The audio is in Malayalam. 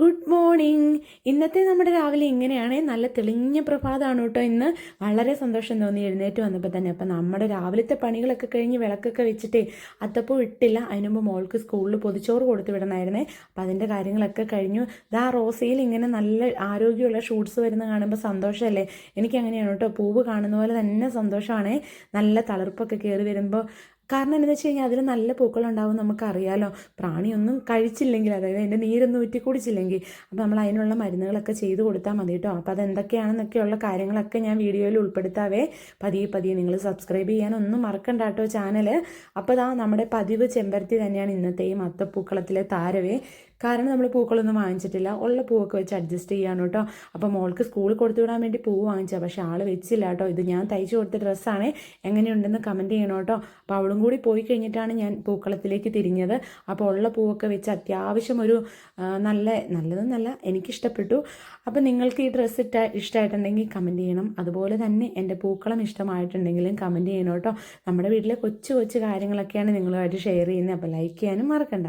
ഗുഡ് മോർണിംഗ് ഇന്നത്തെ നമ്മുടെ രാവിലെ ഇങ്ങനെയാണ്. നല്ല തെളിഞ്ഞ പ്രഭാതമാണ് കേട്ടോ ഇന്ന്. വളരെ സന്തോഷം തോന്നി എഴുന്നേറ്റ് വന്നപ്പോൾ തന്നെ. അപ്പം നമ്മുടെ രാവിലത്തെ പണികളൊക്കെ കഴിഞ്ഞ് വിളക്കൊക്കെ വെച്ചിട്ടേ അത്തപ്പൂ ഇട്ടില്ല. അതിനുമ്പ് മോൾക്ക് സ്കൂളിൽ പൊതിച്ചോറ് കൊടുത്തു വിടണമായിരുന്നേ. അപ്പം അതിന്റെ കാര്യങ്ങളൊക്കെ കഴിഞ്ഞു. ദാ റോസയിൽ ഇങ്ങനെ നല്ല ആരോഗ്യമുള്ള ഷൂട്ട്സ് വരുന്ന കാണുമ്പോൾ സന്തോഷമല്ലേ? എനിക്ക് അങ്ങനെയാണ് കേട്ടോ. പൂവ് കാണുന്ന പോലെ തന്നെ സന്തോഷമാണ്. നല്ല തളിർപ്പൊക്കെ കയറി വരുമ്പോൾ കാരണം എന്താണെന്ന് വെച്ച് കഴിഞ്ഞാൽ അതിൽ നല്ല പൂക്കളുണ്ടാവും നമുക്കറിയാലോ. പ്രാണിയൊന്നും കഴിച്ചില്ലെങ്കിൽ അതായത് അതിന്റെ നീരൊന്നും ഊറ്റി കുടിച്ചില്ലെങ്കിൽ അപ്പോൾ നമ്മൾ അതിനുള്ള മരുന്നുകളൊക്കെ ചെയ്ത് കൊടുത്താൽ മതി കേട്ടോ അപ്പോൾ അതെന്തൊക്കെയാണെന്നൊക്കെയുള്ള കാര്യങ്ങളൊക്കെ ഞാൻ വീഡിയോയിൽ ഉൾപ്പെടുത്താവേ. പതിയെ പതിയെ നിങ്ങൾ സബ്സ്ക്രൈബ് ചെയ്യാനൊന്നും മറക്കണ്ട കേട്ടോ ചാനൽ അപ്പോൾ ഇതാ നമ്മുടെ പതിവ് ചെമ്പരത്തി തന്നെയാണ് ഇന്നത്തെയും അത്തപ്പൂക്കളത്തിലെ താരവേ. കാരണം നമ്മൾ പൂക്കളൊന്നും വാങ്ങിച്ചിട്ടില്ല. ഉള്ള പൂവൊക്കെ വെച്ച് അഡ്ജസ്റ്റ് ചെയ്യാണ് കേട്ടോ. അപ്പോൾ മോൾക്ക് സ്കൂളിൽ കൊടുത്തു വിടാൻ വേണ്ടി പൂവ് വാങ്ങിച്ചാൽ പക്ഷേ ആൾ വെച്ചില്ല കേട്ടോ. ഇത് ഞാൻ തയ്ച്ചു കൊടുത്ത ഡ്രസ്സാണ് എങ്ങനെയുണ്ടെന്ന് കമന്റ് ചെയ്യണം കേട്ടോ. അപ്പോൾ അവളും കൂടി പോയി കഴിഞ്ഞിട്ടാണ് ഞാൻ പൂക്കളത്തിലേക്ക് തിരിഞ്ഞത്. അപ്പോൾ ഉള്ള പൂവൊക്കെ വെച്ച് അത്യാവശ്യം ഒരു നല്ല നല്ലതെന്നല്ല എനിക്കിഷ്ടപ്പെട്ടു. അപ്പോൾ നിങ്ങൾക്ക് ഈ ഡ്രസ്സ് ഇട്ട ഇഷ്ടമായിട്ടുണ്ടെങ്കിൽ കമന്റ് ചെയ്യണം. അതുപോലെ തന്നെ എന്റെ പൂക്കളം ഇഷ്ടമായിട്ടുണ്ടെങ്കിലും കമന്റ് ചെയ്യണം കേട്ടോ. നമ്മുടെ വീട്ടിലെ കൊച്ചു കൊച്ചു കാര്യങ്ങളൊക്കെയാണ് നിങ്ങളുമായിട്ട് ഷെയർ ചെയ്യുന്നത്. അപ്പോൾ ലൈക്ക് ചെയ്യാനും മറക്കണ്ട.